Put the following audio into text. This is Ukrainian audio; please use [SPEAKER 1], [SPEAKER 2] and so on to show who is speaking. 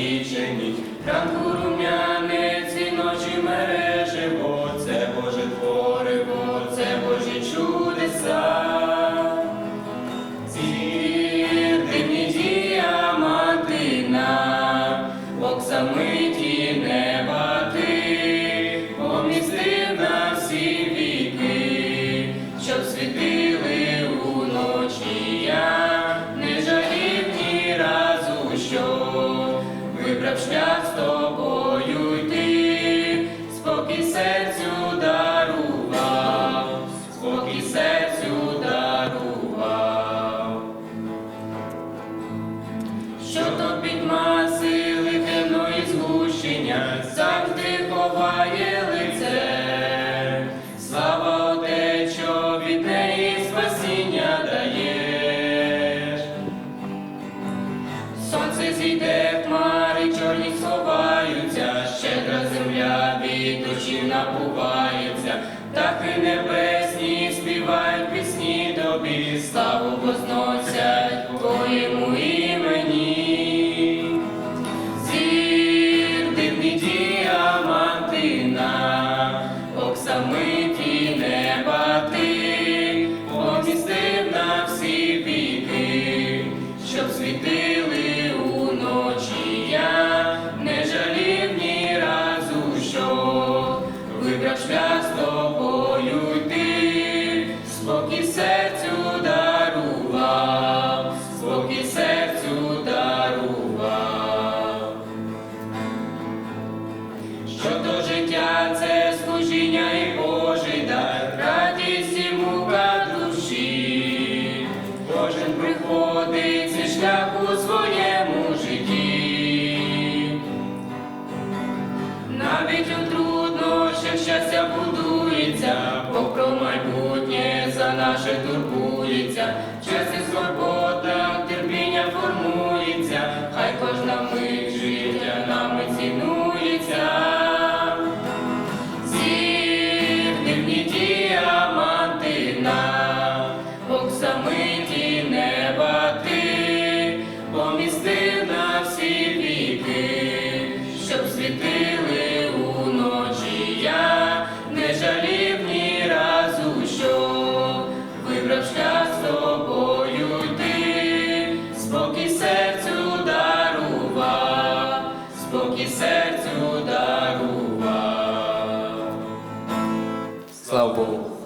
[SPEAKER 1] вічені, ранку рум'я. з тобою йти, спокій серцю дарував, спокій серцю дарував, що то підмасили темної згущення, завжди ховає лице, слава отечо від неї спасіння дає. Сонце зійде. очів напувається, так і небесні співають пісні тобі, славу Богу. Служіння і Божий дар, радість і мука душі. Кожен приходить цей шлях у своєму житті. Навіть у труднощах щастя будується, Бог про майбутнє за наше турбується, помістив на всі віки, щоб світили уночі. Я не жалів ні разу, що вибрав з тобою йти, спокій серцю дарував, спокій серцю дарував.
[SPEAKER 2] Слава Богу.